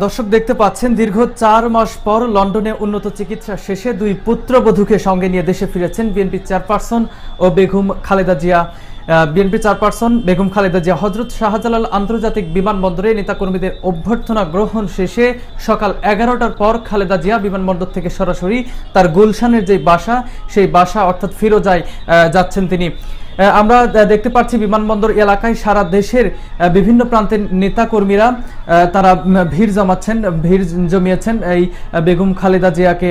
দর্শক দেখতে পাচ্ছেন, দীর্ঘ চার মাস পর লন্ডনে উন্নত চিকিৎসা শেষে দুই পুত্রবধূকে সঙ্গে নিয়ে দেশে ফিরেছেন বিএনপি চেয়ারপারসন ও বেগম খালেদা জিয়া। বিএনপি চেয়ারপারসন বেগম খালেদা জিয়া হজরত শাহজালাল আন্তর্জাতিক বিমানবন্দরে নেতাকর্মীদের অভ্যর্থনা গ্রহণ শেষে সকাল এগারোটার পর খালেদা জিয়া বিমানবন্দর থেকে সরাসরি তার গুলশানের যে বাসা, সেই বাসা অর্থাৎ ফিরোজায় যাচ্ছেন তিনি। আমরা দেখতে পাচ্ছি বিমানবন্দর এলাকায় সারা দেশের বিভিন্ন প্রান্তের নেতাকর্মীরা তারা ভিড় জমাচ্ছেন, ভিড় জমিয়েছেন। এই বেগম খালেদা জিয়াকে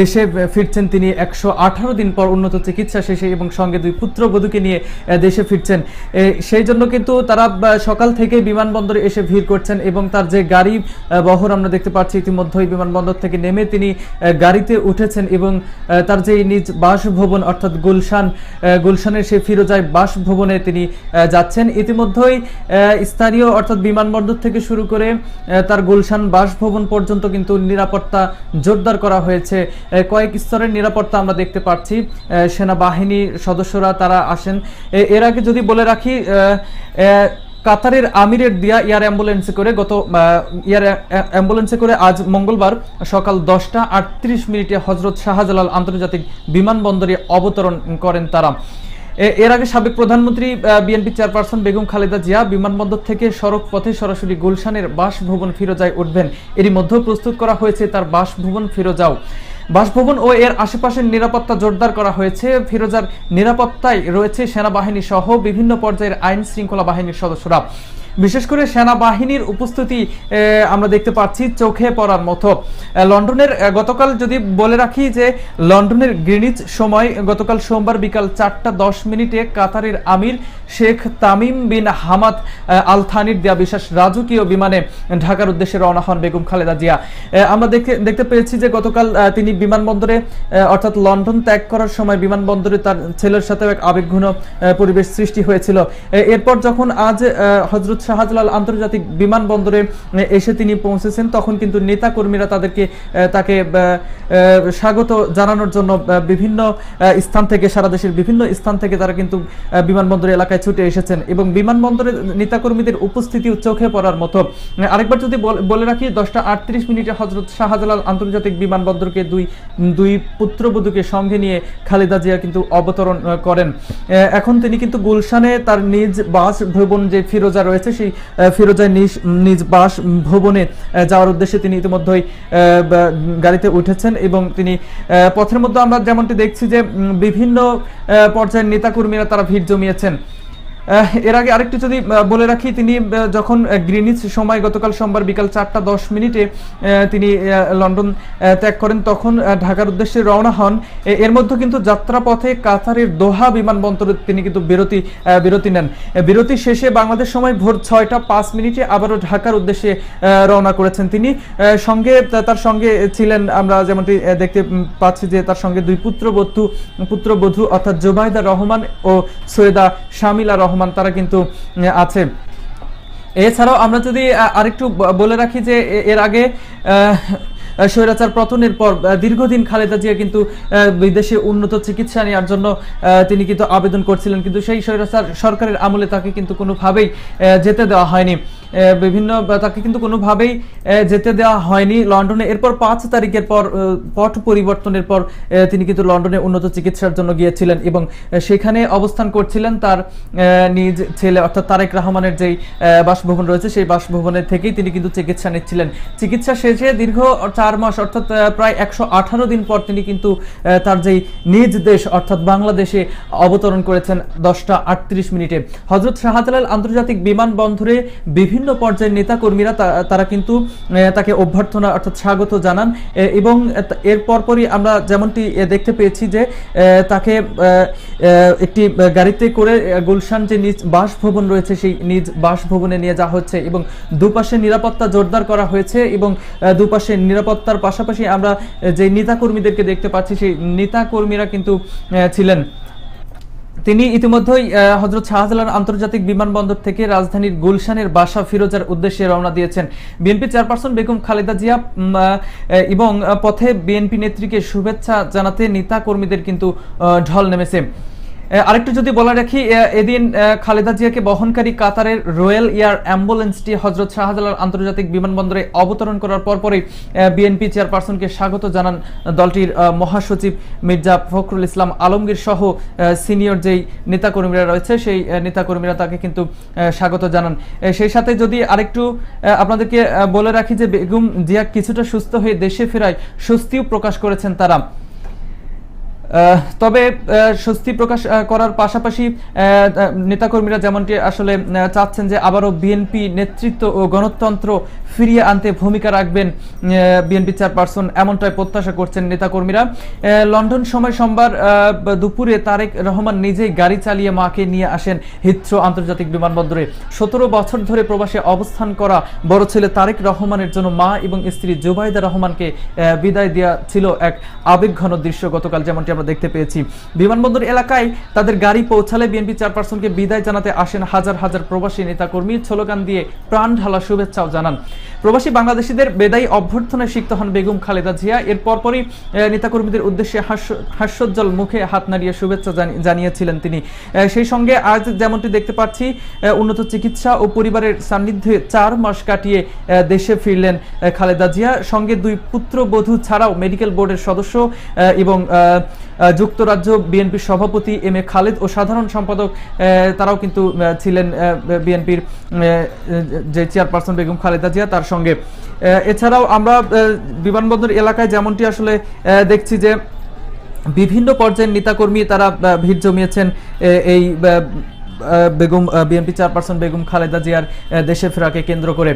দেশে ফিরছেন তিনি একশো আঠারো দিন পর উন্নত চিকিৎসা শেষে এবং সঙ্গে দুই পুত্রবধূকে নিয়ে দেশে ফিরছেন। সেই জন্য কিন্তু তারা সকাল থেকে বিমানবন্দরে এসে ভিড় করছেন এবং তার যে গাড়ি বহর আমরা দেখতে পাচ্ছি ইতিমধ্যেই বিমানবন্দর থেকে নেমে তিনি গাড়িতে উঠেছেন এবং তার যে নিজ বাসভবন অর্থাৎ গুলশান গুলশানের সেই ফিরোজায় বাসভবনে তিনি যাচ্ছেন। ইতিমধ্যেই স্থানীয় অর্থাৎ বিমানবন্দর থেকে শুরু করে তার গুলশান বাসভবন পর্যন্ত কিন্তু নিরাপত্তা জোরদার করা হয়েছে। কয়েক স্তরের নিরাপত্তা আমরা দেখতে পাচ্ছি। সেনাবাহিনীর সদস্যরা তারা আসেন। এর আগে যদি বলে রাখি কাতারের আমিরের দিয়া এয়ার অ্যাম্বুলেন্সে করে গত এয়ার অ্যাম্বুলেন্সে করে আজ মঙ্গলবার সকাল দশটা আটত্রিশ মিনিটে হজরত শাহজালাল আন্তর্জাতিক বিমানবন্দরে অবতরণ করেন তারা। এর আগে সাবেক প্রধানমন্ত্রী বিএনপি চেয়ারপারসন বেগম খালেদা জিয়া বিমানবন্দর থেকে সড়ক পথে সরাসরি গুলশানের বাসভবন ফিরোজায় উঠবেন। এরই মধ্যে প্রস্তুত করা হয়েছে তার বাসভবন ফিরোজাও। বাসভবন ও এর আশেপাশের নিরাপত্তা জোরদার করা হয়েছে। ফিরোজার নিরাপত্তায় রয়েছে সেনাবাহিনী সহ বিভিন্ন পর্যায়ের আইন শৃঙ্খলা বাহিনীর সদস্যরা। বিশেষ করে সেনাবাহিনীর উপস্থিতি আমরা দেখতে পাচ্ছি চোখে পড়ার মতো। লন্ডনের গতকাল যদি বলে রাখি যে লন্ডনের গ্রিনিচ সময় গতকাল সোমবার বিকাল চারটা দশ মিনিটে কাতারের আমির Sheikh Tamim bin Hamad Al থানির দেয়া বিশেষ রাজকীয় বিমানে ঢাকার উদ্দেশ্যে রওনা হন বেগম খালেদা জিয়া। আমরা দেখে, দেখতে পেয়েছি যে গতকাল তিনি বিমানবন্দরে অর্থাৎ লন্ডন ত্যাগ করার সময় বিমানবন্দরে তার ছেলের সাথে এক আবেগঘন পরিবেশ সৃষ্টি হয়েছিল। এরপর যখন আজ হজরত শাহজালাল আন্তর্জাতিক বিমানবন্দরে এসে তিনি পৌঁছেছেন। তখন কিন্তু নেতা কর্মীরা তাদেরকে তাকে স্বাগত জানানোর জন্য বিভিন্ন স্থান থেকে, সারা দেশের বিভিন্ন স্থান থেকে তারা কিন্তু বিমানবন্দর এলাকায় ছুটে এসেছেন। এবং বিমানবন্দরে নেতাকর্মীদের উপস্থিতি চোখে পড়ার মতো। আরেকবার যদি বলে রাখি, দশটা আটত্রিশ মিনিটে হজরত শাহজালাল আন্তর্জাতিক বিমানবন্দরকে দুই দুই পুত্রবধূকে সঙ্গে নিয়ে খালেদা জিয়া কিন্তু অবতরণ করেন। এখন তিনি কিন্তু গুলশানে তার নিজ বাস ভবন যে ফিরোজা রয়েছে সেই আহ, ফিরোজায় নিজ নিজ বাস ভবনে যাওয়ার উদ্দেশ্যে তিনি ইতিমধ্যেই গাড়িতে উঠেছেন এবং তিনি পথের মধ্যে আমরা যেমনটি দেখছি যে বিভিন্ন পর্যায়ের নেতাকর্মীরা তারা ভিড় জমিয়েছেন। এর আগে আরেকটু যদি বলে রাখি, তিনি যখন গ্রিনিচ সময় গতকাল সোমবার বিকাল চারটা দশ মিনিটে তিনি লন্ডন ত্যাগ করেন, তখন ঢাকার উদ্দেশ্যে রওনা হন। এর মধ্যে কিন্তু যাত্রাপথে কাতারের দোহা বিমানবন্দরে তিনি কিন্তু বিরতি বিরতি নেন। বিরতি শেষে বাংলাদেশ সময় ভোর ছয়টা পাঁচ মিনিটে আবারও ঢাকার উদ্দেশ্যে রওনা করেছেন তিনি। সঙ্গে তার সঙ্গে ছিলেন আমরা যেমনটি দেখতে পাচ্ছি যে তার সঙ্গে দুই পুত্রবধূ পুত্রবধূ অর্থাৎ জোবাইদা রহমান ও সৈয়দা শামিলা রহমান তারা কিন্তু আছে। এছাড়াও আমরা যদি আরেকটু বলে রাখি যে এর আগে স্বৈরাচার পতনের পর দীর্ঘদিন খালেদা জিয়া কিন্তু বিদেশে উন্নত চিকিৎসা নেওয়ার জন্য তিনি কিন্তু আবেদন করছিলেন। কিন্তু সেই স্বৈরাচার সরকারের আমলে তাকে কিন্তু কোনোভাবেই যেতে দেওয়া হয়নি। বিভিন্ন তাকে কিন্তু কোনোভাবেই যেতে দেওয়া হয়নি লন্ডনে। এরপর পাঁচ তারিখের পর পট পরিবর্তনের পর তিনি কিন্তু লন্ডনে উন্নত চিকিৎসার জন্য গিয়েছিলেন এবং সেখানে অবস্থান করছিলেন তার নিজ ছেলে, অর্থাৎ তারেক রহমানের যেই বাসভবন রয়েছে, সেই বাসভবনের থেকেই তিনি কিন্তু চিকিৎসা নিচ্ছিলেন। চিকিৎসা শেষে দীর্ঘ চার মাস, অর্থাৎ প্রায় একশো আঠারো দিন পর তিনি কিন্তু তার যেই নিজ দেশ, অর্থাৎ বাংলাদেশে অবতরণ করেছেন দশটা আটত্রিশ মিনিটে। হজরত শাহজালাল আন্তর্জাতিক বিমানবন্দরে বিভিন্ন পর্যায়ের নেতাকর্মীরা তারা কিন্তু তাকে অভ্যর্থনা অর্থাৎ স্বাগত জানান। এবং এর পরপরই আমরা যেমনটি দেখতে পেয়েছি যে তাকে একটি গাড়িতে করে গুলশান যে নিজ বাসভবন রয়েছে, সেই নিজ বাসভবনে নিয়ে যাওয়া হচ্ছে এবং দুপাশে নিরাপত্তা জোরদার করা হয়েছে এবং দুপাশে নিরাপত্তার পাশাপাশি আমরা যে নেতাকর্মীদেরকে দেখতে পাচ্ছি, সেই নেতাকর্মীরা কিন্তু ছিলেন। তিনি ইতিমধ্যেই হজরত শাহজালাল আন্তর্জাতিক বিমানবন্দর থেকে রাজধানীর গুলশানের বাসা ফিরোজার উদ্দেশ্যে রওনা দিয়েছেন। বিএনপি চেয়ারপারসন বেগম খালেদা জিয়া এবং পথে বিএনপি নেত্রীকে শুভেচ্ছা জানাতে নেতা কর্মীদের কিন্তু ঢল নেমেছে। আরেকটু যদি বলা রাখি এদিন খালেদা জিয়াকে বহনকারী কাতারের রয়্যাল এয়ার অ্যাম্বুলেন্সটি হজরত শাহজালাল আন্তর্জাতিক বিমানবন্দরে অবতরণ করার পরপরই বিএনপি চেয়ারপারসনকে স্বাগত জানান দলটির মহাসচিব মির্জা ফখরুল ইসলাম আলমগীর সহ সিনিয়র যেই নেতাকর্মীরা রয়েছে, সেই নেতাকর্মীরা তাকে কিন্তু স্বাগত জানান। সেই সাথে যদি আরেকটু আপনাদেরকে বলে রাখি যে বেগম জিয়া কিছুটা সুস্থ হয়ে দেশে ফেরায় স্বস্তিও প্রকাশ করেছেন তারা। তবে স্বস্তি প্রকাশ করার পাশাপাশি নেতাকর্মীরা যেমনটি আসলে চাচ্ছেন যে আবারও বিএনপি নেতৃত্ব ও গণতন্ত্র ফিরিয়ে আনতে ভূমিকা রাখবেন বিএনপি চেয়ারপারসন এমনটাই প্রত্যাশা করছেন নেতাকর্মীরা। লন্ডন সময় সোমবার দুপুরে তারেক রহমান নিজেই গাড়ি চালিয়ে মাকে নিয়ে আসেন হিথ্রো আন্তর্জাতিক বিমানবন্দরে। সতেরো বছর ধরে প্রবাসে অবস্থান করা বড় ছেলে তারেক রহমানের জন্য মা এবং স্ত্রী জুবাইদা রহমানকে বিদায় দেওয়া ছিল এক আবেগঘন দৃশ্য গতকাল, যেমনটি আমরা দেখতে পেয়েছি। বিমানবন্দর এলাকায় তাদের গাড়ি পৌঁছালে বিএনপি চেয়ারপারসনকে বিদায় জানাতে আসেন হাজার হাজার প্রবাসী নেতাকর্মী। স্লোগান দিয়ে প্রাণ ঢালা শুভেচ্ছাও জানান। প্রবাসী বাংলাদেশিদের বেদায়ী অভ্যর্থনায় সিক্ত হন বেগম খালেদা জিয়া। এর পরপরই নেতাকর্মীদের উদ্দেশ্যে হাস্যোজ্জ্বল মুখে হাত নাড়িয়ে শুভেচ্ছা জানিয়েছিলেন তিনি। সেই সঙ্গে আজ যেমনটি দেখতে পাচ্ছি উন্নত চিকিৎসা ও পরিবারের সান্নিধ্যে চার মাস কাটিয়ে দেশে ফিরলেন খালেদা জিয়া। সঙ্গে দুই পুত্রবধূ ছাড়াও মেডিকেল বোর্ডের সদস্য এবং যুক্তরাজ্য বিএনপির সভাপতি এম এ খালেদ ও সাধারণ সম্পাদক তারাও কিন্তু ছিলেন বিএনপির যে চেয়ারপারসন বেগম খালেদা জিয়া তার সঙ্গে। এছাড়াও আমরা বিমানবন্দর এলাকায় যেমনটি আসলে দেখছি যে বিভিন্ন পর্যায়ের নেতাকর্মী তারা ভিড় জমিয়েছেন এই বেগম বিএনপি চেয়ারপারসন বেগম খালেদা জিয়ার দেশে ফেরাকে কেন্দ্র করে।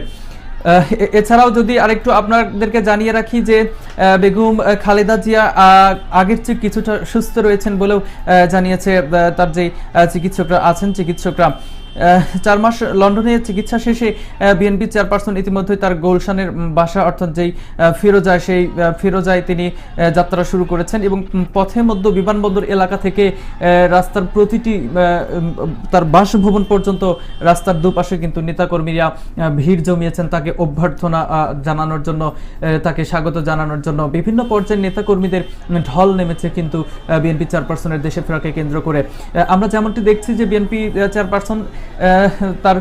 এছাড়াও যদি আরেকটু আপনাদেরকে জানিয়ে রাখি যে বেগম খালেদা জিয়া আগের চেয়ে কিছুটা সুস্থ রয়েছেন বলেও জানিয়েছে তার যে চিকিৎসকরা আছেন, চিকিৎসকরা। চার মাস লন্ডনে চিকিৎসা শেষে বিএনপি চেয়ারপারসন ইতিমধ্যে তার গোলশানের বাসা অর্থাৎ যেই ফিরোজায়, সেই ফিরোজায় তিনি যাত্রা শুরু করেছেন এবং পথে মধ্য বিমানবন্দর এলাকা থেকে রাস্তার প্রতিটি তার বাসভবন পর্যন্ত রাস্তার দুপাশে কিন্তু নেতাকর্মীরা ভিড় জমিয়েছেন তাকে অভ্যর্থনা জানানোর জন্য তাকে স্বাগত জানানোর জন্য। বিভিন্ন পর্যায়ের নেতাকর্মীদের ঢল নেমেছে কিন্তু বিএনপি চেয়ারপারসনের দেশে ফেরাকে কেন্দ্র করে। আমরা যেমনটি দেখছি যে বিএনপি চেয়ারপারসন তার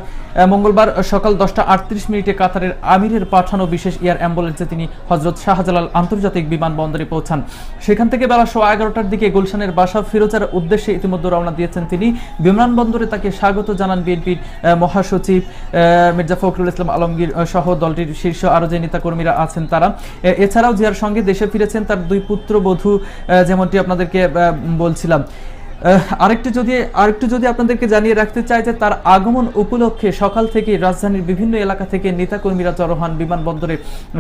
মঙ্গলবার সকাল দশটা আটত্রিশ মিনিটে কাতারের আমিরের পাঠানো বিশেষ এয়ার অ্যাম্বুলেন্সে তিনি হজরত শাহজালাল আন্তর্জাতিক বিমানবন্দরে পৌঁছান। সেখান থেকে বেলা সোয়া এগারোটার দিকে গুলশানের বাসা ফিরোজার উদ্দেশ্যে ইতিমধ্যে রওনা দিয়েছেন তিনি। বিমানবন্দরে তাকে স্বাগত জানান বিএনপির মহাসচিব মির্জা ফখরুল ইসলাম আলমগীর সহ দলটির শীর্ষ আরও যে নেতাকর্মীরা আছেন তারা। এছাড়াও জিয়ার সঙ্গে দেশে ফিরেছেন তার দুই পুত্রবধূ যেমনটি আপনাদেরকে বলছিলাম। আরেকটু যদি আরেকটু যদি আপনাদেরকে জানিয়ে রাখতে চাই যে তার আগমন উপলক্ষে সকাল থেকে রাজধানীর বিভিন্ন এলাকা থেকে নেতাকর্মীরা জড়ো হন বিমানবন্দরে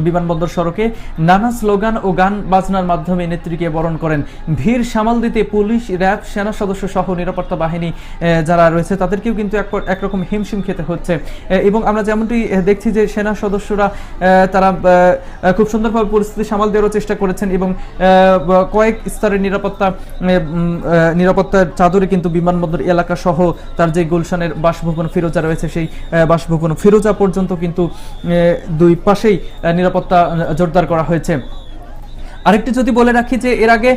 বিমানবন্দর সড়কে। নানা স্লোগান ও গান বাজনার মাধ্যমে নেত্রীকে বরণ করেন। ভিড় সামাল দিতে পুলিশ র্যাব সেনা সদস্য সহ নিরাপত্তা বাহিনী যারা রয়েছে তাদেরকেও কিন্তু এক একরকম হিমশিম খেতে হচ্ছে। এবং আমরা যেমনটি দেখছি যে সেনা সদস্যরা তারা খুব সুন্দরভাবে পরিস্থিতি সামাল দেওয়ার চেষ্টা করেছেন এবং কয়েক স্তরের নিরাপত্তা আহ, নিরাপত্তার চাদরে কিন্তু বিমানবন্দর এলাকা সহ তার যে গুলশানের বাসভবন ফিরোজা রয়েছে, সেই বাসভবন ফিরোজা পর্যন্ত কিন্তু দুই পাশেই নিরাপত্তা জোরদার করা হয়েছে। আরেকটি যদি বলে রাখি যে এর আগে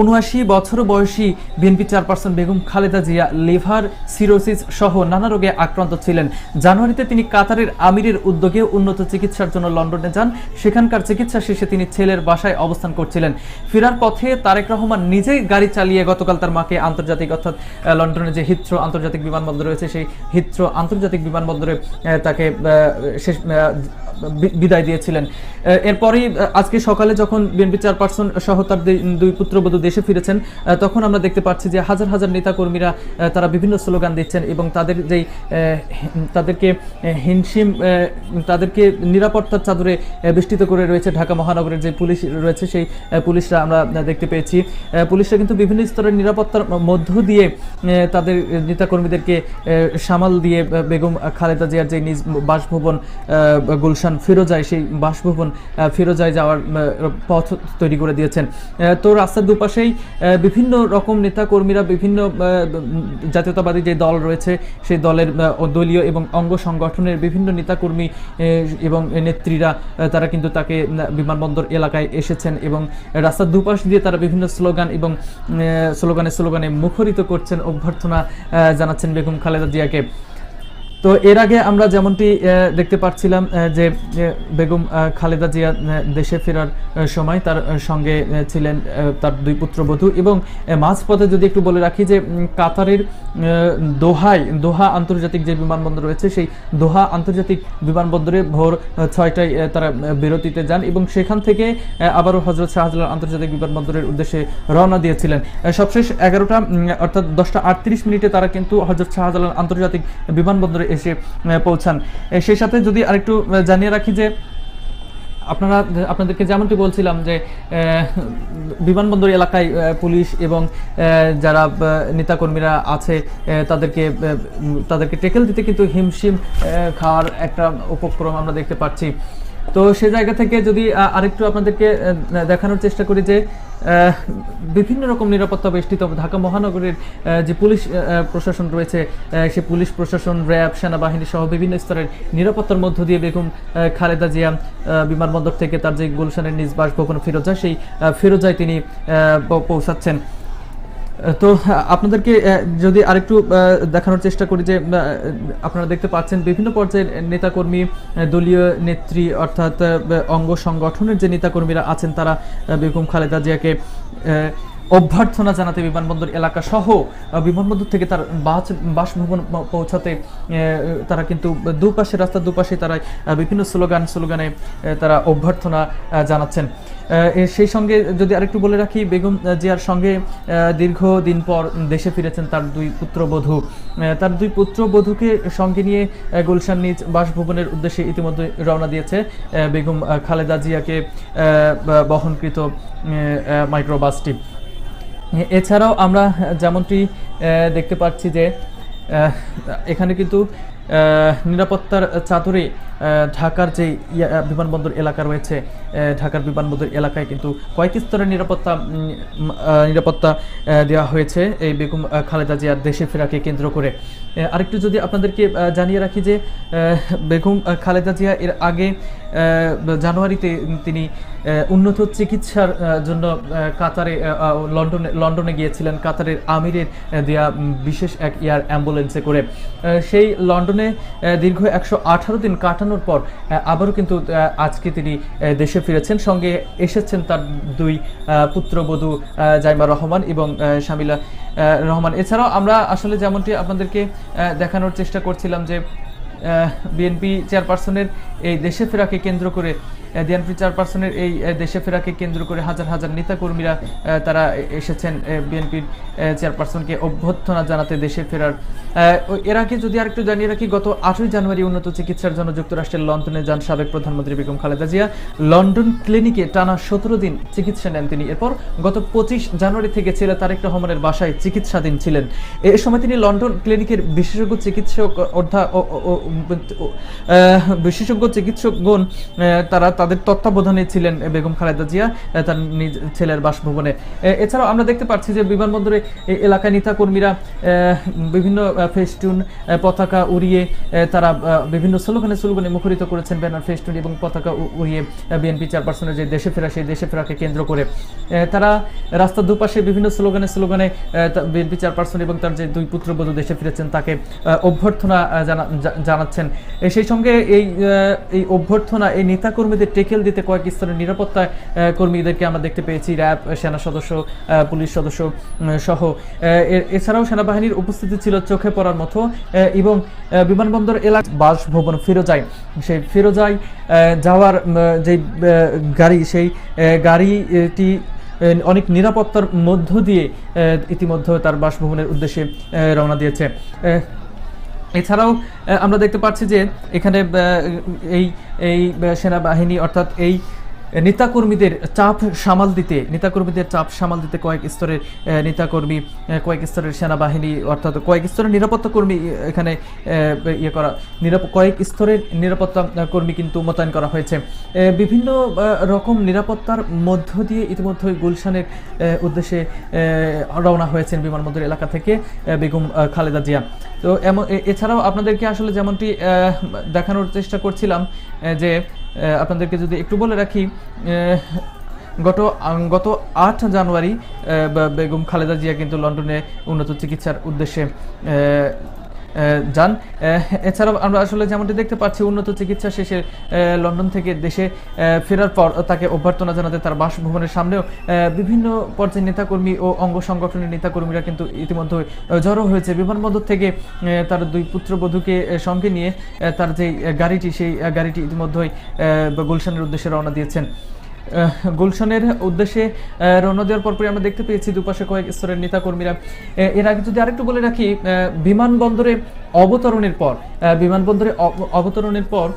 উনআশি বছর বয়সী BNP chairperson Begum Khaleda Zia liver cirrhosis সহ নানা রোগে আক্রান্ত ছিলেন। জানুয়ারিতে তিনি কাতারের আমিরের উদ্যোগে উন্নত চিকিৎসার জন্য লন্ডনে যান। সেখানকার চিকিৎসা শেষে তিনি ছেলের বাসায় অবস্থান করছিলেন। ফেরার পথে তারেক রহমান নিজেই গাড়ি চালিয়ে গতকাল তার মাকে আন্তর্জাতিক, অর্থাৎ লন্ডনে যে হিথ্রো আন্তর্জাতিক বিমানবন্দর রয়েছে, সেই হিথ্রো আন্তর্জাতিক বিমানবন্দরে তাকে শেষ বিদায় দিয়েছিলেন। এরপরেই আজকে সকালে যখন বিএনপি চেয়ারপারসন সহ তার দুই- পুত্রবধূ দেশে ফিরেছেন তখন আমরা দেখতে পাচ্ছি যে হাজার হাজার নেতাকর্মীরা তারা বিভিন্ন স্লোগান দিচ্ছেন এবং তাদের যেই তাদেরকে হিমশিম তাদেরকে নিরাপত্তার চাদরে বেষ্টিত করে রয়েছে ঢাকা মহানগরের যে পুলিশ রয়েছে সেই পুলিশরা আমরা দেখতে পেয়েছি। পুলিশরা কিন্তু বিভিন্ন স্তরের নিরাপত্তার মধ্য দিয়ে তাদের নেতাকর্মীদেরকে সামাল দিয়ে বেগম খালেদা জিয়ার যে নিজ বাসভবন আহ, গুলশান ফিরোজায় সেই বাসভবন ফিরোজায় যাওয়ার পথ তৈরি করে দিয়েছেন। তো রাস্তার দুপাশেই বিভিন্ন রকম নেতা কর্মীরা বিভিন্ন জাতীয়তাবাদী যে দল রয়েছে, সেই দলের দলীয় এবং অঙ্গ সংগঠনের বিভিন্ন নেতাকর্মী এবং নেত্রীরা তারা কিন্তু তাকে বিমানবন্দর এলাকায় এসেছেন এবং রাস্তার দুপাশ দিয়ে তারা বিভিন্ন স্লোগান এবং স্লোগানে স্লোগানে মুখরিত করছেন অভ্যর্থনা জানাচ্ছেন বেগম খালেদা জিয়াকে। তো এর আগে আমরা যেমনটি দেখতে পাচ্ছিলাম যে বেগম খালেদা জিয়া দেশে ফেরার সময় তার সঙ্গে ছিলেন তার দুই পুত্রবধূ এবং মাঝপথে যদি একটু বলে রাখি যে কাতারের দোহায় দোহা আন্তর্জাতিক যে বিমানবন্দর রয়েছে, সেই দোহা আন্তর্জাতিক বিমানবন্দরে ভোর ছয়টায় তারা বিরতিতে যান এবং সেখান থেকে আবারও হজরত শাহজালাল আন্তর্জাতিক বিমানবন্দরের উদ্দেশ্যে রওনা দিয়েছিলেন। সবশেষ এগারোটা অর্থাৎ দশটা আটত্রিশ মিনিটে তারা কিন্তু হজরত শাহজালাল আন্তর্জাতিক বিমানবন্দরে এসে পৌঁছান। সেই সাথে যদি আরেকটু জানিয়ে রাখি যে, আপনারা আপনাদেরকে যেমনটি বলছিলাম যে বিমানবন্দর এলাকায় পুলিশ এবং যারা নেতাকর্মীরা আছে তাদেরকে তাদেরকে টেকেল দিতে কিন্তু হিমশিম খাওয়ার একটা উপক্রম আমরা দেখতে পাচ্ছি। তো সে জায়গা থেকে যদি আরেকটু আপনাদেরকে দেখানোর চেষ্টা করি যে বিভিন্ন রকম নিরাপত্তা বেষ্টিত ঢাকা মহানগরের যে পুলিশ প্রশাসন রয়েছে সে পুলিশ প্রশাসন, র্যাব, সেনাবাহিনী সহ বিভিন্ন স্তরের নিরাপত্তার মধ্য দিয়ে বেগম খালেদা জিয়া বিমানবন্দর থেকে তার যে গুলশানের নিজ বাসভবন ফিরোজা, সেই ফিরোজায় তিনি পৌঁছাচ্ছেন। তো, আপনাদেরকে যদি আরেকটু দেখানোর চেষ্টা করি যে আপনারা দেখতে পাচ্ছেন বিভিন্ন পর্যায়ের নেতাকর্মী দলীয় নেত্রী, অর্থাৎ অঙ্গ সংগঠনের যে নেতাকর্মীরা আছেন, তারা বেগম খালেদা জিয়াকে অভ্যর্থনা জানাতে বিমানবন্দর এলাকা সহ বিমানবন্দর থেকে তার বাস, বাসভবন পৌঁছাতে তারা কিন্তু দুপাশে, রাস্তার দুপাশে তারা বিভিন্ন স্লোগান, স্লোগানে তারা অভ্যর্থনা জানাচ্ছেন। সেই সঙ্গে যদি আরেকটু বলে রাখি, বেগম জিয়ার সঙ্গে দীর্ঘদিন পর দেশে ফিরেছেন তার দুই পুত্রবধূ। তার দুই পুত্রবধূকে সঙ্গে নিয়ে গুলশান নিজ বাসভবনের উদ্দেশ্যে ইতিমধ্যে রওনা দিয়েছে বেগম খালেদা জিয়াকে বহনকৃত মাইক্রোবাসটি। এছাড়াও আমরা যেমনটি দেখতে পাচ্ছি যে এখানে কিন্তু নিরাপত্তার চাদরে ঢাকার যে বিমানবন্দর এলাকা রয়েছে ঢাকার বিমানবন্দর এলাকায় কিন্তু কয়েক স্তরের নিরাপত্তা নিরাপত্তা দেওয়া হয়েছে। এই বেগম খালেদা জিয়ার দেশে ফেরাকে কেন্দ্র করে। আরেকটু যদি আপনাদেরকে জানিয়ে রাখি যে বেগম খালেদা জিয়া এর আগে জানুয়ারিতে তিনি উন্নত চিকিৎসার জন্য কাতারে লন্ডনে লন্ডনে গিয়েছিলেন, কাতারের আমিরের দেয়া বিশেষ এক এয়ার অ্যাম্বুলেন্সে করে। সেই লন্ডনে দীর্ঘ একশো আঠারো দিন কাটানোর পর আবারও কিন্তু আজকে তিনি দেশে ফিরেছেন। সঙ্গে এসেছেন তার দুই পুত্রবধূ জাইমা রহমান এবং শামিলা রহমান। এছাড়াও আমরা আসলে যেমনটি আপনাদেরকে দেখানোর চেষ্টা করছিলাম যে বিএনপি চেয়ারপারসনের এই দেশে ফেরাকে কেন্দ্র করে বিএনপি চেয়ারপারসনের এই দেশে ফেরাকে কেন্দ্র করে হাজার হাজার নেতাকর্মীরা তারা এসেছেন বিএনপির চেয়ারপারসনকে অভ্যর্থনা জানাতে দেশে ফেরার। এর আগে যদি আরেকটু জানিয়ে রাখি গত আটই জানুয়ারি উন্নত চিকিৎসার জন্য যুক্তরাষ্ট্রের লন্ডনে যান সাবেক প্রধানমন্ত্রী বেগম খালেদা জিয়া। লন্ডন ক্লিনিকে টানা সতেরো দিন চিকিৎসা নেন তিনি। এরপর গত পঁচিশ জানুয়ারি থেকে ছেলে তারেক রহমানের বাসায় চিকিৎসাধীন ছিলেন। এ সময় তিনি লন্ডন ক্লিনিকের বিশেষজ্ঞ চিকিৎসক আহ, বিশেষজ্ঞ চিকিৎসকগণ তারা তাদের তত্ত্বাবধানে ছিলেন বেগম খালেদা জিয়া তার নিজ ছেলের বাসভবনে। এছাড়াও আমরা দেখতে পাচ্ছি যে বিমানবন্দরে এলাকায় নেতা কর্মীরা বিভিন্ন ফেস্টুন পতাকা উড়িয়ে তারা বিভিন্ন স্লোগানে স্লোগানে মুখরিত করেছেন ব্যানার ফেস্টুন এবং পতাকা উড়িয়ে বিএনপি চেয়ারপারসনের যে দেশে ফেরা, সেই দেশে ফেরাকে কেন্দ্র করে। তারা রাস্তার দুপাশে বিভিন্ন স্লোগানে স্লোগানে বিএনপি চেয়ারপারসন এবং তার যে দুই পুত্রবধূ দেশে ফিরেছেন, তাকে অভ্যর্থনা জানা- জানাচ্ছেন। সেই সঙ্গে এই এই অভ্যর্থনা, এই নেতাকর্মীদের টেকেল দিতে কয়েক স্তরের নিরাপত্তা কর্মীদেরকে আমরা দেখতে পেয়েছি র্যাব সেনা সদস্য পুলিশ সদস্য সহ। এছাড়াও সেনাবাহিনীর উপস্থিতি ছিল চোখে পড়ার মতো এবং বিমানবন্দর এলাকা বাসভবন ফিরোজায় সেই ফিরোজায় আহ, যাওয়ার যে গাড়ি সেই গাড়িটি অনেক নিরাপত্তার মধ্য দিয়ে ইতিমধ্যে তার বাসভবনের উদ্দেশ্যে রওনা দিয়েছে। এছাড়াও আমরা দেখতে পাচ্ছি যে এখানে এই এই সেনাবাহিনী অর্থাৎ এই নেতাকর্মীদের চাপ সামাল দিতে, নেতাকর্মীদের চাপ সামাল দিতে কয়েক স্তরের নেতাকর্মী কয়েক স্তরের সেনাবাহিনী, অর্থাৎ কয়েক স্তরের নিরাপত্তা কর্মী এখানে ইয়ে করা কয়েক স্তরের নিরাপত্তা কর্মী কিন্তু মোতায়েন করা হয়েছে। বিভিন্ন রকম নিরাপত্তার মধ্য দিয়ে ইতিমধ্যে গুলশানের উদ্দেশ্যে রওনা হয়েছেন বিমানবন্দর এলাকা থেকে বেগম খালেদা জিয়া। তো এছাড়াও আপনাদেরকে আসলে যেমনটি দেখানোর চেষ্টা করছিলাম যে আপনাদেরকে যদি একটু বলে রাখি গত গত আট জানুয়ারি বেগম খালেদা জিয়া কিন্তু লন্ডনে উন্নত চিকিৎসার উদ্দেশ্যে যান। এছাড়াও আমরা আসলে যেমনটি দেখতে পাচ্ছি, উন্নত চিকিৎসা শেষে লন্ডন থেকে দেশে ফেরার পর তাকে অভ্যর্থনা জানাতে তার বাসভবনের সামনেও বিভিন্ন পর্যায়ের নেতাকর্মী ও অঙ্গ সংগঠনের নেতাকর্মীরা কিন্তু ইতিমধ্যে জড়ো হয়েছে। বিমানবন্দর থেকে তার দুই পুত্রবধূকে সঙ্গে নিয়ে তার যে গাড়িটি, সেই গাড়িটি ইতিমধ্যেই গুলশানের উদ্দেশ্যে রওনা দিয়েছেন। গুলশানের উদ্দেশ্যে রওনা দেওয়ার পরপরই আমরা দেখতে পেয়েছি দুপাশে কয়েক স্তরের নেতাকর্মীরা। এর আগে যদি আরেকটু বলে রাখি বিমানবন্দরে অবতরণের পর বিমানবন্দরে অব- অবতরণের পর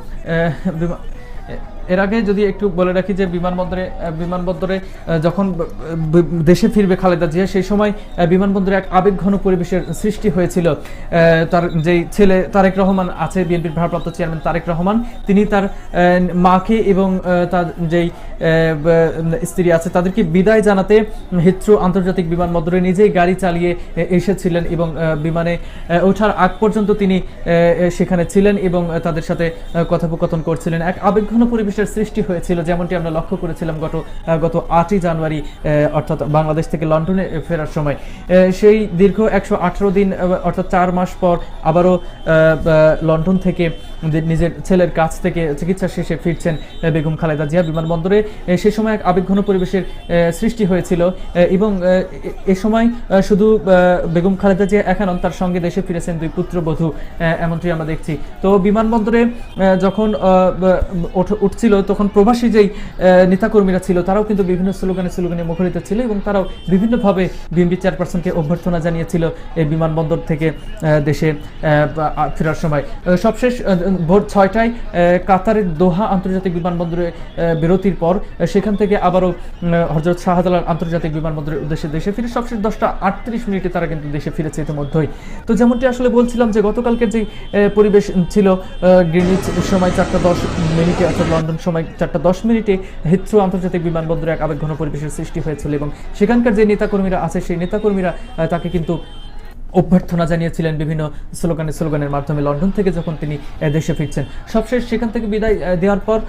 এর আগে যদি একটু বলে রাখি যে বিমানবন্দরে বিমানবন্দরে যখন দেশে ফিরবে খালেদা জিয়া, সেই সময় বিমানবন্দরে এক আবেগঘন পরিবেশের সৃষ্টি হয়েছিল। তার যেই ছেলে তারেক রহমান আছে, বিএনপির ভারপ্রাপ্ত চেয়ারম্যান তারেক রহমান, তিনি তার মাকে এবং তার যেই স্ত্রী আছে, তাদেরকে বিদায় জানাতে হিথ্রো আন্তর্জাতিক বিমানবন্দরে নিজেই গাড়ি চালিয়ে এসেছিলেন এবং বিমানে ওঠার আগ পর্যন্ত তিনি সেখানে ছিলেন এবং তাদের সাথে কথোপকথন করছিলেন। এক আবেগঘন পরিবেশের সৃষ্টি হয়েছিল যেমনটি আমরা লক্ষ্য করেছিলাম গত গত আটই জানুয়ারি অর্থাৎ বাংলাদেশ থেকে লন্ডনে ফেরার সময়। সেই দীর্ঘ একশো আঠারো দিন অর্থাৎ চার মাস পর আবারও লন্ডন থেকে নিজের ছেলের কাছ থেকে চিকিৎসা শেষে ফিরছেন বেগম খালেদা জিয়া বিমানবন্দরে। সে সময় এক আবেগঘন পরিবেশের সৃষ্টি হয়েছিল এবং এ- সময় শুধু বেগম খালেদা জিয়া একা নন তার সঙ্গে দেশে ফিরেছেন দুই পুত্রবধূ এমনটি আমরা দেখছি। তো বিমানবন্দরে যখন আহ, উঠছিল তখন প্রবাসী যেই নেতাকর্মীরা ছিল তারাও কিন্তু বিভিন্ন স্লোগানে স্লোগানে মুখরিত ছিল এবং তারাও বিভিন্নভাবে বিএনপি চেয়ারপারসনকে অভ্যর্থনা জানিয়েছিল এই বিমানবন্দর থেকে দেশে ফেরার সময়। সবশেষ ভোর ছয়টায় কাতারের দোহা আন্তর্জাতিক বিমানবন্দরে বিরতির পর সেখান থেকে আবারও হজরত শাহজালাল আন্তর্জাতিক বিমানবন্দরের উদ্দেশ্যে দেশে ফিরে। সবশেষ দশটা আটত্রিশ মিনিটে তারা কিন্তু দেশে ফিরেছে ইতিমধ্যেই। তো যেমনটি আসলে বলছিলাম যে গতকালকে যে পরিবেশ ছিল আহ, গ্রিনিচ সময় চারটা দশ মিনিটে অর্থাৎ লন্ডন সময় চারটা দশ মিনিটে হিথ্রো আন্তর্জাতিক বিমানবন্দরে এক আবেগঘন পরিবেশের সৃষ্টি হয়েছিল এবং সেখানকার যে নেতাকর্মীরা আছে, সেই নেতাকর্মীরা তাকে কিন্তু অভ্যর্থনা জানিয়েছিলেন বিভিন্ন স্লোগানে স্লোগানের মাধ্যমে লন্ডন থেকে যখন তিনি দেশে ফিরছেন। সবশেষ সেখান থেকে বিদায় দেওয়ার পর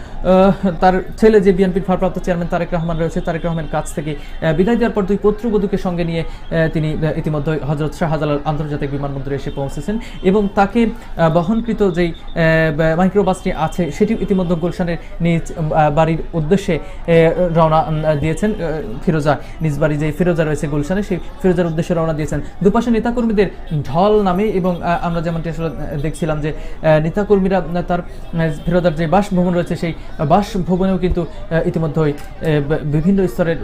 তার ছেলে যে বিএনপির ভারপ্রাপ্ত চেয়ারম্যান তারেক রহমান রয়েছে, তারেক রহমানের কাছ থেকে বিদায় দেওয়ার পর দুই পুত্রবধূকে সঙ্গে নিয়ে তিনি ইতিমধ্যে হজরত শাহজালাল আন্তর্জাতিক বিমানবন্দরে এসে পৌঁছেছেন এবং তাকে বহনকৃত যেই মাইক্রোবাসটি আছে সেটি ইতিমধ্যে গুলশানের নিজ বাড়ির উদ্দেশ্যে রওনা দিয়েছেন ফিরোজা, নিজ বাড়ি যে ফিরোজা রয়েছে গুলশানে, সেই ফিরোজার উদ্দেশ্যে রওনা দিয়েছেন। দুপাশে নেতাকর্মীদের ঢল নামে এবং আমরা যেমনটি আসলে দেখছিলাম যে নেতাকর্মীরা তার আহ, ফিরোজার যে বাসভবন রয়েছে সেই বাসভবনেও কিন্তু আহ, ইতিমধ্যেই বিভিন্ন স্তরের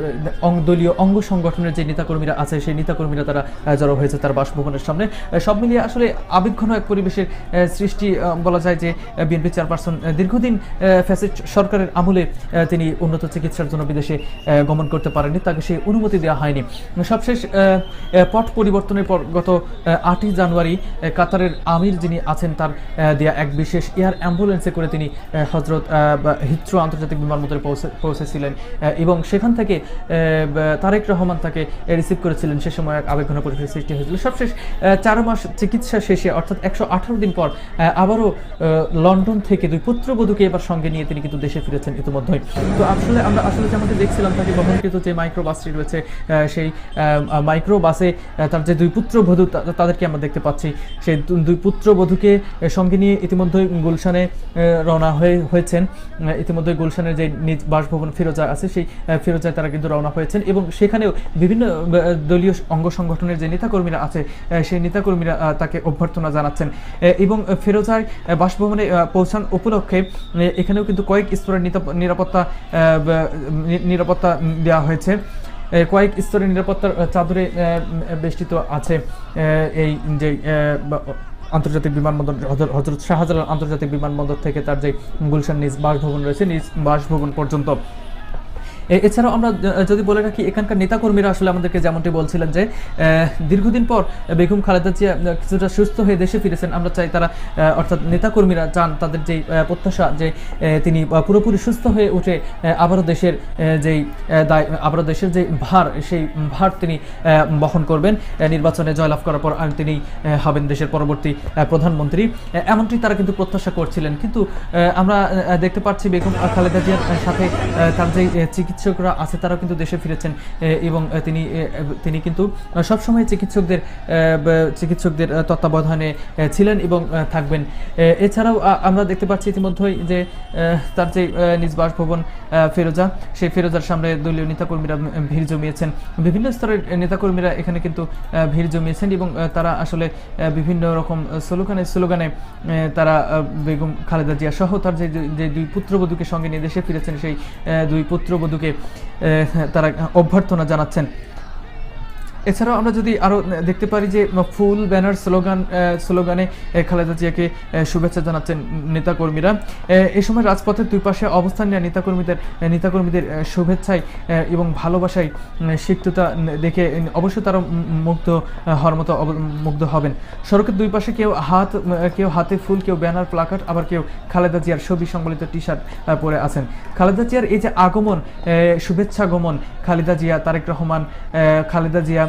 দলীয় অঙ্গ সংগঠনের যে নেতাকর্মীরা আছে সেই নেতাকর্মীরা তারা জড়ো হয়েছে তার বাসভবনের সামনে। সব মিলিয়ে আসলে আবেগঘন এক পরিবেশের সৃষ্টি বলা যায় যে বিএনপি চেয়ারপারসন দীর্ঘদিন ফ্যাসিস্ট সরকারের আমলে তিনি উন্নত চিকিৎসার জন্য বিদেশে গমন করতে পারেননি তাকে সেই অনুমতি দেওয়া হয়নি। সবশেষ পট পরিবর্তনের পর গত আটই জানুয়ারি কাতারের আমির যিনি আছেন তার দেয়া এক বিশেষ এয়ার অ্যাম্বুলেন্সে করে তিনি হজরত হিথ্রো আন্তর্জাতিক বিমানবন্দরে পৌঁছে, পৌঁছেছিলেন। এবং সেখান থেকে তারেক রহমান তাকে রিসিভ করেছিলেন। সে সময় এক আবেগঘন পরিবেশের সৃষ্টি হয়েছিল। সবশেষ চার মাস চিকিৎসা শেষে, অর্থাৎ একশো আঠারো দিন পর আবারও লন্ডন থেকে দুই পুত্রবধূকে এবার সঙ্গে নিয়ে তিনি কিন্তু দেশে ফিরেছেন ইতিমধ্যেই। তো আসলে আমরা, আসলে যেমনটি দেখছিলাম, তাকে বহনকৃত যে মাইক্রো বাসটি রয়েছে সেই মাইক্রো বাসে তার যে দুই পুত্রবধূ তাদেরকে আমরা দেখতে পাচ্ছি। সেই দুই পুত্রবধূকে আহ, সঙ্গে নিয়ে ইতিমধ্যে গুলশানে রওনা হয়ে হয়েছেন। ইতিমধ্যে গুলশানের যে নিজ বাসভবন ফিরোজা আছে সেই ফিরোজায় তারা কিন্তু রওনা হয়েছেন এবং সেখানেও বিভিন্ন দলীয় অঙ্গ সংগঠনের যে নেতাকর্মীরা আছে সেই নেতাকর্মীরা তাকে অভ্যর্থনা জানাচ্ছেন। এবং আহ, ফিরোজায় বাসভবনে পৌঁছান উপলক্ষে এখানেও কিন্তু কয়েক স্তরের নিরাপত্তা নিরাপত্তা দেওয়া হয়েছে। কয়েক স্তরের নিরাপত্তার চাদরে বেষ্টিত আছে এই যে আন্তর্জাতিক বিমানবন্দর, হজর- হজরত শাহজালাল আন্তর্জাতিক বিমানবন্দর থেকে তার যে গুলশান নিজ বাসভবন রয়েছে, নিজ বাসভবন পর্যন্ত। এছাড়াও আমরা যদি বলে রাখি এখানকার নেতাকর্মীরা আসলে আমাদেরকে যেমনটি বলছিলেন যে দীর্ঘদিন পর বেগম খালেদা জিয়া কিছুটা সুস্থ হয়ে দেশে ফিরেছেন। আমরা চাই তারা অর্থাৎ নেতাকর্মীরা চান তাদের যেই প্রত্যাশা যে তিনি পুরোপুরি সুস্থ হয়ে উঠে আবারও দেশের যেই দায় আবারও দেশের যে ভার সেই ভার তিনি বহন করবেন। নির্বাচনে জয়লাভ করার পর তিনি হবেন দেশের পরবর্তী প্রধানমন্ত্রী। এমনটি তারা কিন্তু প্রত্যাশা করছিলেন। কিন্তু আমরা দেখতে পাচ্ছি বেগম খালেদা জিয়ার সাথে তার যে আহ, চিকিৎসকরা আছে, তারাও কিন্তু দেশে ফিরেছেন এবং তিনি তিনি কিন্তু সবসময় চিকিৎসকদের চিকিৎসকদের তত্ত্বাবধানে ছিলেন এবং থাকবেন। এছাড়াও আমরা দেখতে পাচ্ছি ইতিমধ্যেই যে তার যে নিজ বাসভবন ফেরোজা, সেই ফেরোজার সামনে দলীয় নেতাকর্মীরা ভিড় জমিয়েছেন। বিভিন্ন স্তরের নেতাকর্মীরা এখানে কিন্তু ভিড় জমিয়েছেন এবং তারা আসলে বিভিন্ন রকম স্লোগানে স্লোগানে তারা বেগম খালেদা জিয়া সহ তার যে যে দুই পুত্রবধূকে সঙ্গে নিয়ে দেশে ফিরেছেন, সেই দুই পুত্রবধূকে আহ, তারা অভ্যর্থনা জানাচ্ছেন। এছাড়াও আমরা যদি আরও দেখতে পারি যে ফুল ব্যানার স্লোগান স্লোগানে খালেদা জিয়াকে শুভেচ্ছা জানাচ্ছেন নেতাকর্মীরা। এ সময় রাজপথের দুই পাশে অবস্থান নেওয়া নেতাকর্মীদের নেতাকর্মীদের শুভেচ্ছায় এবং ভালোবাসায় সিক্ততা দেখে উম, অবশ্যই তারা মুগ্ধ হওয়ার মতো মুগ্ধ হবেন। সড়কের দুই পাশে কেউ হাত কেউ হাতে ফুল কেউ ব্যানার প্লাকার্ড আবার কেউ খালেদা জিয়ার ছবি সংবলিত টি শার্ট পরে আছেন। খালেদা জিয়ার এই যে আগমন শুভেচ্ছা গমন খালেদা জিয়া তারেক রহমান খালেদা জিয়া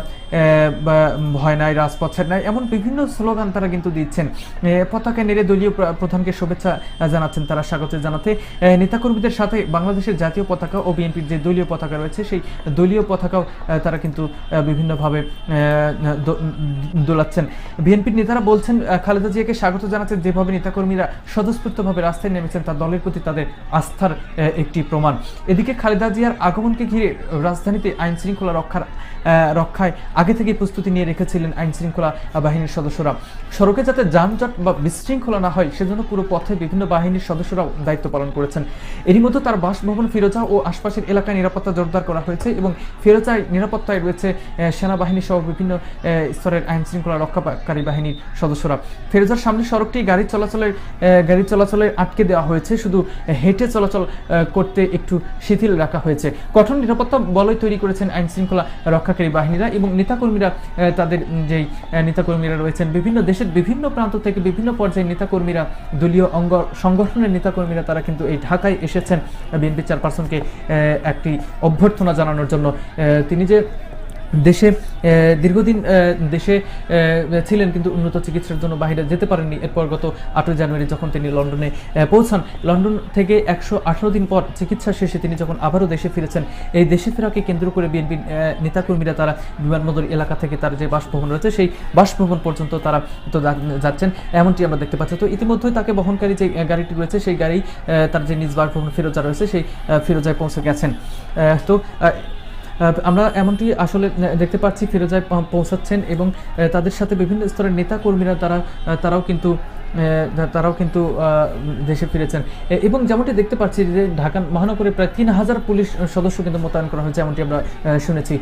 ভয় নাই রাজপথ ছাড় নাই, এমন বিভিন্ন স্লোগান তারা কিন্তু দিচ্ছেন। পতাকা নেড়ে দলীয় প্রধানকে শুভেচ্ছা জানাচ্ছেন তারা, স্বাগত জানাতে। নেতাকর্মীদের সাথে বাংলাদেশের জাতীয় পতাকা ও বিএনপির যে দলীয় পতাকা রয়েছে, সেই দলীয় পতাকাও তারা কিন্তু বিভিন্নভাবে দোলাচ্ছেন। বিএনপির নেতারা বলছেন খালেদা জিয়াকে স্বাগত জানাচ্ছেন যেভাবে নেতাকর্মীরা স্বতঃস্ফূর্তভাবে রাস্তায় নেমেছেন, তার দলের প্রতি তাদের আস্থার একটি প্রমাণ। এদিকে খালেদা জিয়ার আগমনকে ঘিরে রাজধানীতে আইন শৃঙ্খলা রক্ষার রক্ষায় আগে থেকে প্রস্তুতি নিয়ে রেখেছিলেন আইন শৃঙ্খলা বাহিনীর সদস্যরা। সড়কে যাতে যানজট বা বিশৃঙ্খলা না হয়, সেজন্য পুরো পথে বিভিন্ন বাহিনীর সদস্যরাও দায়িত্ব পালন করেছেন। এরই মধ্যে তার বাসভবন ফিরোজা ও আশপাশের এলাকায় নিরাপত্তা জোরদার করা হয়েছে এবং ফিরোজায় নিরাপত্তায় রয়েছে সেনাবাহিনী সহ বিভিন্ন স্তরের আইন শৃঙ্খলা রক্ষাকারী বাহিনীর সদস্যরা। ফেরোজার সামনে সড়কটি গাড়ি চলাচলের গাড়ি চলাচলের আটকে দেওয়া হয়েছে। শুধু হেঁটে চলাচল করতে একটু শিথিল রাখা হয়েছে। কঠোর নিরাপত্তা বলয় তৈরি করেছেন আইন শৃঙ্খলা রক্ষাকারী বাহিনীরা এবং নেতাকর্মীরা তাদের যেই নেতাকর্মীরা রয়েছেন, বিভিন্ন দেশের বিভিন্ন প্রান্ত থেকে বিভিন্ন পর্যায়ে নেতাকর্মীরা, দলীয় অঙ্গ, সংগঠনের নেতাকর্মীরা, তারা কিন্তু এই ঢাকায় এসেছেন। বিএনপি চেয়ারপারসনকে একটি অভ্যর্থনা জানানোর জন্য তিনি যে দেশে দীর্ঘদিন দেশে ছিলেন কিন্তু উন্নত চিকিৎসার জন্য বাইরে যেতে পারেননি। এরপর গত আটই জানুয়ারি যখন তিনি লন্ডনে পৌঁছান, লন্ডন থেকে একশো আঠারো দিন পর চিকিৎসা শেষে তিনি যখন আবারও দেশে ফিরেছেন, এই দেশে ফেরাকে কেন্দ্র করে বিএনপি নেতাকর্মীরা তারা বিমানবন্দর এলাকা থেকে তার যে বাসভবন রয়েছে, সেই বাসভবন পর্যন্ত তারা তো যাচ্ছেন, এমনটি আমরা দেখতে পাচ্ছি। তো ইতিমধ্যেই তাকে বহনকারী যে গাড়িটি রয়েছে, সেই গাড়ি তার যে নিজ বাসভবন ফিরোজা রয়েছে, সেই ফিরোজায় পৌঁছে গেছেন। তো আমরা এমনটি আসলে দেখতে পাচ্ছি, ফিরোজায় পৌঁছাচ্ছেন এবং তাদের সাথে বিভিন্ন স্তরের নেতাকর্মীরা তারা তারাও কিন্তু তারাও কিন্তু দেশে ফিরেছেন। এবং যেমনটি দেখতে পাচ্ছি যে ঢাকা মহানগরে প্রায় তিন হাজার পুলিশ সদস্য কিন্তু মোতায়েন করা হয়েছে এমনটি আমরা শুনেছি।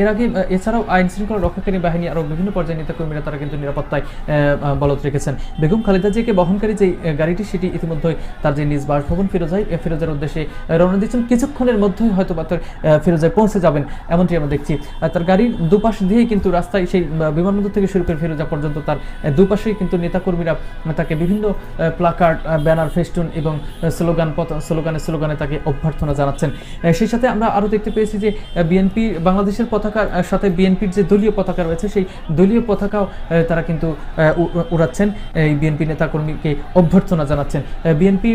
এর আগে এছাড়াও আইন শৃঙ্খলা রক্ষাকারী বাহিনী আরও বিভিন্ন পর্যায়ে নেতাকর্মীরা তারা কিন্তু নিরাপত্তায় আহ, রেখেছেন। বেগম খালেদা জিয়াকে বহনকারী যে গাড়িটি সেটি ইতিমধ্যে তার যে নিজ বাসভবন ফিরোজায় ফিরোজার উদ্দেশ্যে রওনা দিচ্ছেন কিছুক্ষণের মধ্যেই হয়তো বা তার ফিরোজায় পৌঁছে যাবেন এমনটি আমরা দেখছি। তার গাড়ির দুপাশ দিয়েই কিন্তু রাস্তায় সেই বিমানবন্দর থেকে শুরু করে ফিরোজা পর্যন্ত তার দুপাশেই কিন্তু নেতাকর্মীরা তাকে বিভিন্ন প্লাকার্ড ব্যানার ফেস্টুন এবং স্লোগান পথ স্লোগানে স্লোগানে তাকে অভ্যর্থনা জানাচ্ছেন। সেই সাথে আমরা আরও দেখতে পেয়েছি যে বিএনপি বাংলাদেশের পতাকার সাথে বিএনপির যে দলীয় পতাকা রয়েছে, সেই দলীয় পতাকাও তারা কিন্তু উড়াচ্ছেন। এই বিএনপি নেতাকর্মীকে অভ্যর্থনা জানাচ্ছেন। বিএনপি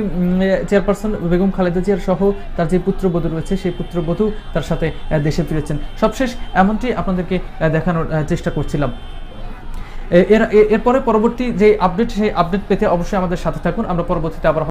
চেয়ারপারসন বেগম খালেদা জিয়ার সহ তার যে পুত্রবধূ রয়েছে, সেই পুত্রবধূ তার সাথে দেশে ফিরেছেন। সবশেষ এমনটি আপনাদেরকে দেখানোর চেষ্টা করছিলাম। এর এরপরে পরবর্তী যে আপডেট সেই আপডেট পেতে অবশ্যই আমাদের সাথে থাকুন। আমরা পরবর্তীতে আবার